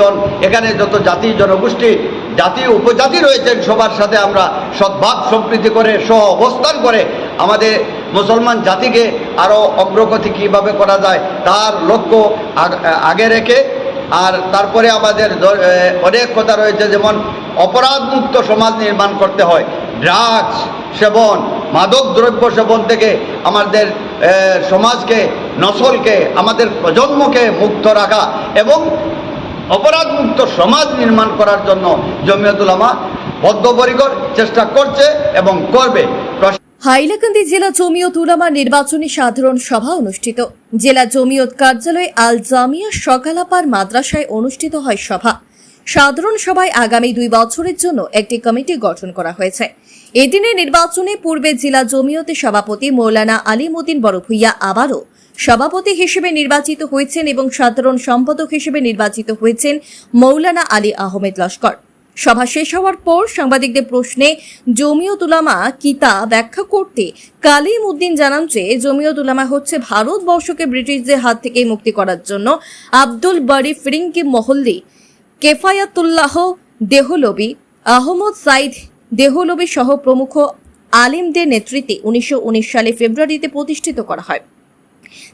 মানুষজন এখানে যত জাতি জনগোষ্ঠী, জাতি উপজাতি রয়েছেন, সবার সাথে আমরা সদ্ভাব সম্প্রীতি করে সহ অবস্থান করে আমাদের মুসলমান জাতিকে আরও অগ্রগতি কীভাবে করা যায় তার লক্ষ্য আগে রেখে, আর তারপরে আমাদের অনেক কথা রয়েছে, যেমন অপরাধমুক্ত সমাজ নির্মাণ করতে হয়, ড্রাগস সেবন, মাদক দ্রব্য সেবন থেকে আমাদের সমাজকে, নসলকে, আমাদের প্রজন্মকে মুক্ত রাখা এবং অপরাধমুক্ত সমাজ নির্মাণ করার জন্য জমিয়তুলামা বদ্ধপরিকর চেষ্টা করছে এবং করবে। হাইলাকান্দি জেলা জমিয়ত উলামা নির্বাচনী সাধারণ সভা অনুষ্ঠিত। জেলা জমিয়ত কার্যালয় আল জামিয়া সকালাপার মাদ্রাসায় অনুষ্ঠিত হয় সভা। সাধারণ সভায় আগামী দুই বছরের জন্য একটি কমিটি গঠন করা হয়েছে। এদিনের নির্বাচনে পূর্বে জেলা জমিয়তের সভাপতি মৌলানা আলিমুদ্দিন বড়ভুইয়া আবারও সভাপতি হিসেবে নির্বাচিত হয়েছেন এবং সাধারণ সম্পাদক হিসেবে নির্বাচিত হয়েছেন মৌলানা আলী আহমেদ লস্কর। সভা শেষ হওয়ার পর সাংবাদিকদের প্রশ্নে জমিয়ত উলামা কি তা ব্যাখ্যা করতে কালিম উদ্দিন জানান যে জমিয়ত উলামা হচ্ছে ভারতবর্ষকে ব্রিটিশদের হাত থেকে মুক্তি করার জন্য আব্দুল বারি ফিরিঙ্কি মহল্লি, কেফায়াতুল্লাহ দেহলবি, আহমদ সাইদ দেহলবি সহ প্রমুখ আলিমদের নেতৃত্বে উনিশশো উনিশ সালে ফেব্রুয়ারিতে প্রতিষ্ঠিত করা হয়।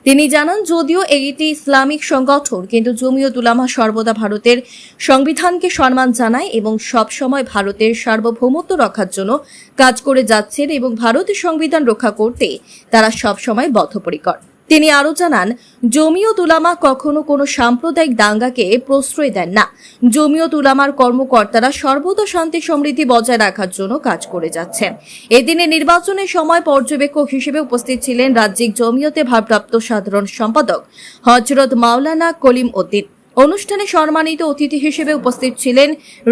তিনি জানান, যদিও এইটি ইসলামিক সংগঠন, কিন্তু জমিও দুলামা সর্বদা ভারতের সংবিধানকে সম্মান জানায় এবং সবসময় ভারতের সার্বভৌমত্ব রক্ষার জন্য কাজ করে যাচ্ছেন এবং ভারতের সংবিধান রক্ষা করতে তারা সবসময় বদ্ধপরিকর। তিনি আরও জানান জমিয়ত তুলামা কখনো কোনো সাম্প্রদায়িক দাঙ্গাকে প্রশ্রয় দেন না। জমিয়ত তুলামার কর্মকর্তারা সর্বদা শান্তি সমৃদ্ধি বজায় রাখার জন্য কাজ করে যাচ্ছেন। এদিনে নির্বাচনের সময় পর্যবেক্ষক হিসেবে উপস্থিত ছিলেন রাজ্যিক জমিয়তে ভারপ্রাপ্ত সাধারণ সম্পাদক হজরত মাওলানা কলিম উদ্দিন। অনুষ্ঠানে সম্মানিত অতিথি হিসেবে উপস্থিত ছিলেন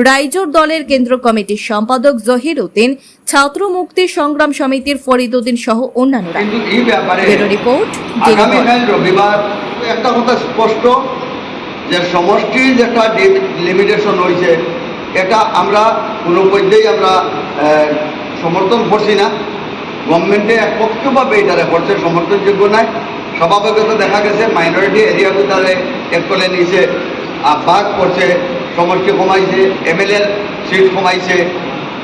রাইজোর দলের কেন্দ্র কমিটির সম্পাদক জহির উদ্দিন ছাত্র মুক্তি সংগ্রাম সমিতির ফরিদ উদ্দিন সহ অন্যান্যরা। রিপোর্ট রবিবার একটা কথা স্পষ্ট যে সমষ্টি যেটা লিমিটেশন হয়েছে এটা আমরা কোনো পর্যায়ে আমরা সমর্থন করছি না। গভর্নমেন্টে একপক্ষভাবে এটারে করছে সমর্থনযোগ্য নাই স্বভাবগত দেখা গেছে মাইনরিটি এরিয়াতে তারা একলে আর ভাগ করছে সমষ্টি কমাইছে, এমএলএর সিট কমাইছে,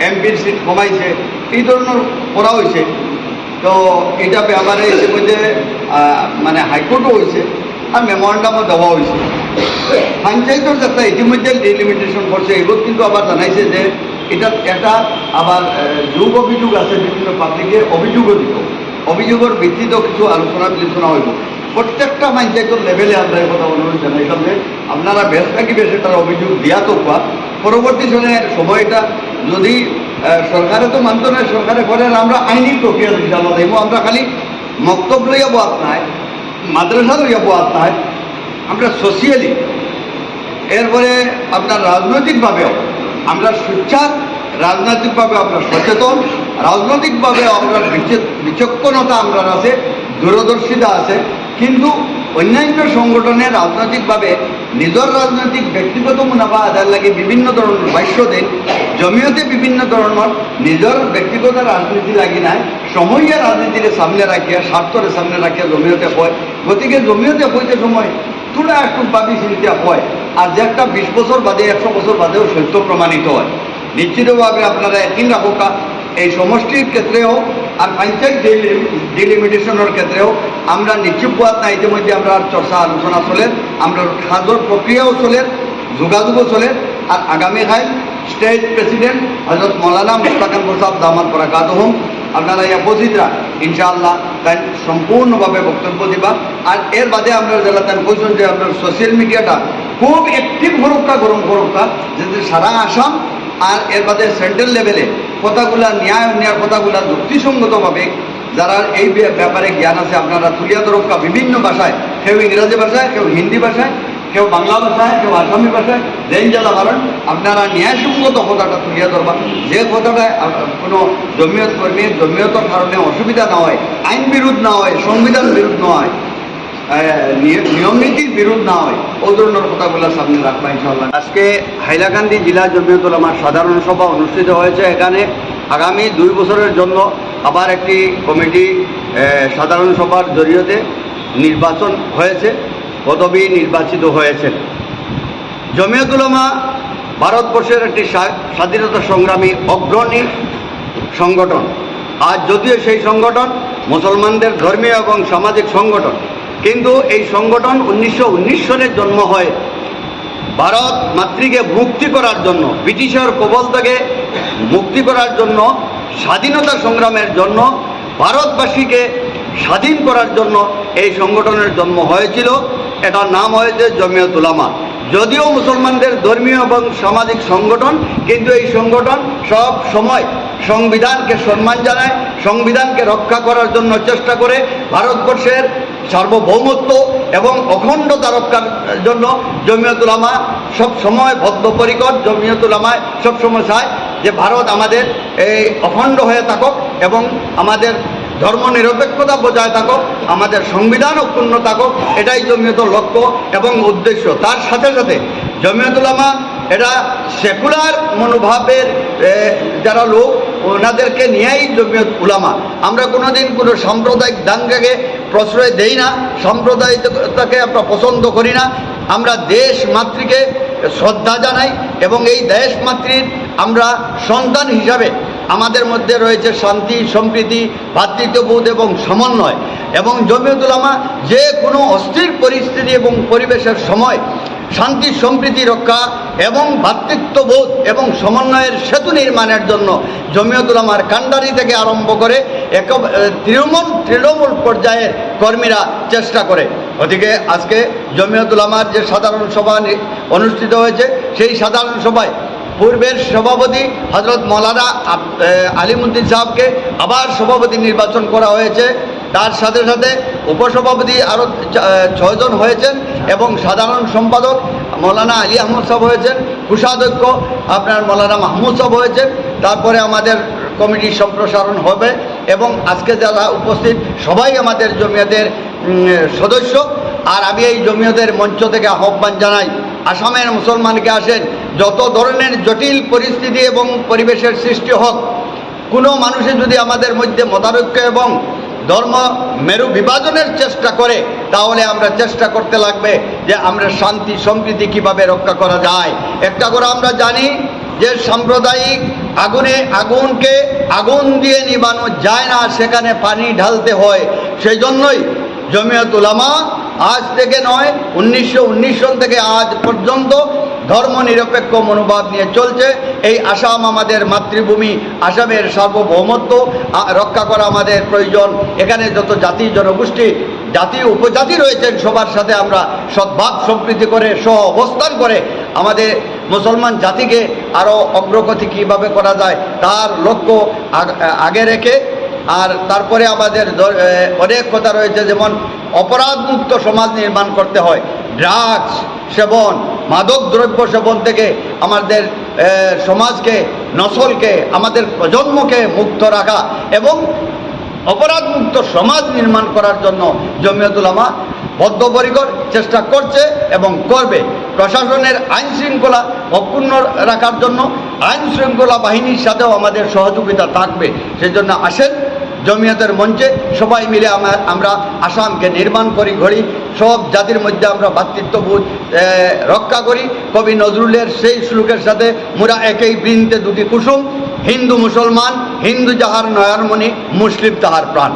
এমপির সিট কমাইছে, এই ধরনের করা হয়েছে। তো এটা ব্যাপারে ইতিমধ্যে মানে হাইকোর্টও হয়েছে, আর মেমোরান্ডামও দেওয়া হয়েছে। পঞ্চায়েতের যাত্রা ইতিমধ্যে ডিলিমিটেশন করছে, এগুলো কিন্তু আবার জানাইছে যে এটা এটা আবার যোগ অভিযোগ আছে, বিভিন্ন পাবলিকে অভিযোগও দিব অভিযোগের ভিত্তিতেও কিছু আলোচনা বিলোচনা হইব। প্রত্যেকটা পঞ্চায়েতের লেভেলে আমরা কথা অনুরোধ জানাইলাম যে আপনারা বেশ থাকি বেশ এটার অভিযোগ দিয়া তো পা পরবর্তী সময়ে সময়টা যদি সরকারে তো মানত না, সরকারে করে আমরা আইনি প্রক্রিয়া চালা দেবো আমরা খালি মক্তব লইয়া বোয়াত নাই, মাদ্রাসা লইয়া বোয়াত নাই, আমরা সোশিয়ালি এরপরে আপনার রাজনৈতিকভাবেও আমরা সোচ্চার রাজনৈতিকভাবে আমরা সচেতন রাজনৈতিকভাবে আমরা বিচক্ষণতা আমরা আছে, দূরদর্শিতা আছে, কিন্তু অন্যান্য সংগঠনে রাজনৈতিকভাবে নিজের রাজনৈতিক ব্যক্তিগত মুনাফা আদার লাগে বিভিন্ন ধরনের ভাষ্য দেন জমিয়তে বিভিন্ন ধরনের নিজের ব্যক্তিগত রাজনীতি লাগি নাই। সময়ে রাজনীতির সামনে রাখিয়া, স্বার্থরে সামনে রাখিয়া জমিয়তে হয়। গতিকে জমিয়তে হইতে সময় তোরা একটু ভাবি চিন্তা হয়। আর যে একটা বিশ বছর বাদে, একশো বছর বাদেও সত্য প্রমাণিত হয়। নিশ্চিতভাবে আপনারা একই রাখা এই সমষ্টির ক্ষেত্রেও আর পঞ্চায়েত ডিলিমিটেশনের ক্ষেত্রেও আমরা নিশ্চিত পাওয়ার না ইতিমধ্যে আমরা চর্চা আলোচনা চলে, আমরা সাজর প্রক্রিয়াও চলে, যোগাযোগও চলে। আর আগামী আগামীকাল স্টেট প্রেসিডেন্ট হজরত মৌলানা প্রসাদ দামাত বরাকাত হোম, আপনারা ইয়া উপস্থিতরা ইনশাআল্লাহ তাই সম্পূর্ণভাবে বক্তব্য দিবা। আর এর বাদে আমরা যারা তাই কইছেন যে আপনার সোশ্যাল মিডিয়াটা খুব অ্যাক্টিভ হরক্কা গরম হরক্কা যাতে সারা আসাম আর এর বাদে সেন্ট্রাল লেভেলে কথাগুলা ন্যায় অন্যায় কথাগুলা যুক্তিসঙ্গতভাবে যারা এই ব্যাপারে জ্ঞান আছে, আপনারা তুলিয়া দরকা বিভিন্ন ভাষায়, কেউ ইংরাজি ভাষায়, কেউ হিন্দি ভাষায়, কেউ বাংলা ভাষায়, কেউ আসামি ভাষায় রেঞ্জ জ্বালা পারেন আপনারা ন্যায়সঙ্গত কথাটা তুলিয়া ধরবা যে কথাটা কোনো জমিয়ত কর্মীর জমিয়তর কারণে অসুবিধা না হয়, আইন বিরোধ না হয়, সংবিধান বিরোধ না হয় নিয়ম নীতির বিরোধ না হয়। ও ধরনের কথাগুলো সামনে রাখবা ইনশাল্লাহ আজকে হাইলাকান্দি জেলা জমিয়তুল আমার সাধারণ সভা অনুষ্ঠিত হয়েছে। এখানে আগামী দুই বছরের জন্য আবার একটি কমিটি সাধারণ সভার জরিয়তে নির্বাচন হয়েছে। পদবী নির্বাচিত হয়েছে। জমিয়তুলমা ভারতবর্ষের একটি স্বা- স্বাধীনতা সংগ্রামী অগ্রণী সংগঠন। আর যদিও সেই সংগঠন মুসলমানদের ধর্মীয় এবং সামাজিক সংগঠন কিন্তু এই সংগঠন উনিশশো উনিশ সনে জন্ম হয়। ভারত মাতৃকে মুক্তি করার জন্য, ব্রিটিশের কবল থেকে মুক্তি করার জন্য, স্বাধীনতা সংগ্রামের জন্য, ভারতবাসীকে স্বাধীন করার জন্য এই সংগঠনের জন্ম হয়েছিল। এটার নাম হয়েছে জমিয়ত উলামা। যদিও মুসলমানদের ধর্মীয় এবং সামাজিক সংগঠন, কিন্তু এই সংগঠন সব সময় সংবিধানকে সম্মান জানায়, সংবিধানকে রক্ষা করার জন্য চেষ্টা করে, ভারতবর্ষের সার্বভৌমত্ব এবং অখণ্ডতা রক্ষার জন্য জমিয়তুলামা সব সময় বদ্ধপরিকর জমিয়তুলামায় সব সময় চায় যে ভারত আমাদের এই অখণ্ড হয়ে থাকুক এবং আমাদের ধর্ম নিরপেক্ষতা বজায় থাকুক, আমাদের সংবিধান অক্ষুণ্ণ থাকুক, এটাই জমিয়ত লক্ষ্য এবং উদ্দেশ্য। তার সাথে সাথে জমিয়তুলামা এটা সেকুলার মনোভাবের যারা লোক, ওনাদেরকে নিয়েই জমিয়ত উলামা। আমরা কোনোদিন কোনো সাম্প্রদায়িক দাঙ্গাকে প্রশ্রয় দেই না সম্প্রদায়তাকে আমরা পছন্দ করি না। আমরা দেশ মাতৃকে শ্রদ্ধা জানাই এবং এই দেশ মাতৃর আমরা সন্তান হিসাবে আমাদের মধ্যে রয়েছে শান্তি, সম্প্রীতি ভ্রাতৃত্ববোধ এবং সমন্বয়। এবং জমিয়তুলামা যে কোনো অস্থির পরিস্থিতি এবং পরিবেশের সময় শান্তি, সম্প্রীতি রক্ষা এবং ভ্রাতৃত্ববোধ এবং সমন্বয়ের সেতু নির্মাণের জন্য জমিয়তুলামার কান্ডারি থেকে আরম্ভ করে এক তৃণমূল তৃণমূল পর্যায়ের কর্মীরা চেষ্টা করে। ওদিকে আজকে জমিয়তুলামার যে সাধারণ সভা অনুষ্ঠিত হয়েছে, সেই সাধারণ সভায় পূর্বের সভাপতি হজরত মৌলানা আলিমুদ্দিন সাহেবকে আবার সভাপতি নির্বাচন করা হয়েছে। তার সাথে সাথে উপসভাপতি আরও ছয়জন হয়েছেন এবং সাধারণ সম্পাদক মৌলানা আলী আহমদ সাহেব হয়েছেন, কোষাধ্যক্ষ আপনার মৌলানা মাহমুদ সাহেব হয়েছেন, তারপরে আমাদের কমিটি সম্প্রসারণ হবে এবং আজকে যারা উপস্থিত সবাই আমাদের জমিয়তের সদস্য। আর আমি এই জমিয়তের মঞ্চ থেকে আহ্বান জানাই, আসামের মুসলমানকে আসেন, যত ধরনের জটিল পরিস্থিতি এবং পরিবেশের সৃষ্টি হোক, কোনো মানুষে যদি আমাদের মধ্যে মতানৈক্য এবং ধর্ম মেরু বিভাজনের চেষ্টা করে, তাহলে আমরা চেষ্টা করতে লাগবে যে আমরা শান্তি সম্প্রীতি কীভাবে রক্ষা করা যায়। একটা করে আমরা জানি যে সাম্প্রদায়িক আগুনে আগুনকে আগুন দিয়ে নিবানো যায় না, সেখানে পানি ঢালতে হয়। সেই জন্যই জমিয়ত উলামা আজ থেকে নয়, উনিশশো উনিশ সন থেকে আজ পর্যন্ত ধর্ম নিরপেক্ষ মনোভাব নিয়ে চলছে। এই আসাম আমাদের মাতৃভূমি, আসামের সার্বভৌমত্ব রক্ষা করা আমাদের প্রয়োজন। এখানে যত জাতি, জনগোষ্ঠী, জাতি, উপজাতি রয়েছেন, সবার সাথে আমরা সদ্ভাব সম্প্রীতি করে সহ অবস্থান করে আমাদের মুসলমান জাতিকে আরও অগ্রগতি কীভাবে করা যায়, তার লক্ষ্য আগ- রেখে। আর তারপরে আমাদের অনেক কথা রয়েছে, যেমন অপরাধমুক্ত সমাজ নির্মাণ করতে হয়, ড্রাগস, সেবন মাদক দ্রব্য সেবন থেকে আমাদের সমাজকে, নসলকে, আমাদের প্রজন্মকে মুক্ত রাখা এবং অপরাধমুক্ত সমাজ নির্মাণ করার জন্য জমিয়তুলামা বদ্ধপরিকর চেষ্টা করছে এবং করবে। প্রশাসনের আইন শৃঙ্খলা অক্ষুণ্ণ রাখার জন্য আইন শৃঙ্খলা বাহিনীর সাথেও আমাদের সহযোগিতা থাকবে। সেই জন্য আসেন জমিয়তের মঞ্চে সবাই মিলে আমরা আমরা আসামকে নির্মাণ করি ঘড়ি সব জাতির মধ্যে আমরা ভাতৃত্ববোধ রক্ষা করি। কবি নজরুলের সেই শ্লোকের সাথে মোরা একই বৃন্তে দুটি কুসুম, হিন্দু মুসলমান, হিন্দু যাহার নয়ারমণি মুসলিম তাহার প্রাণ।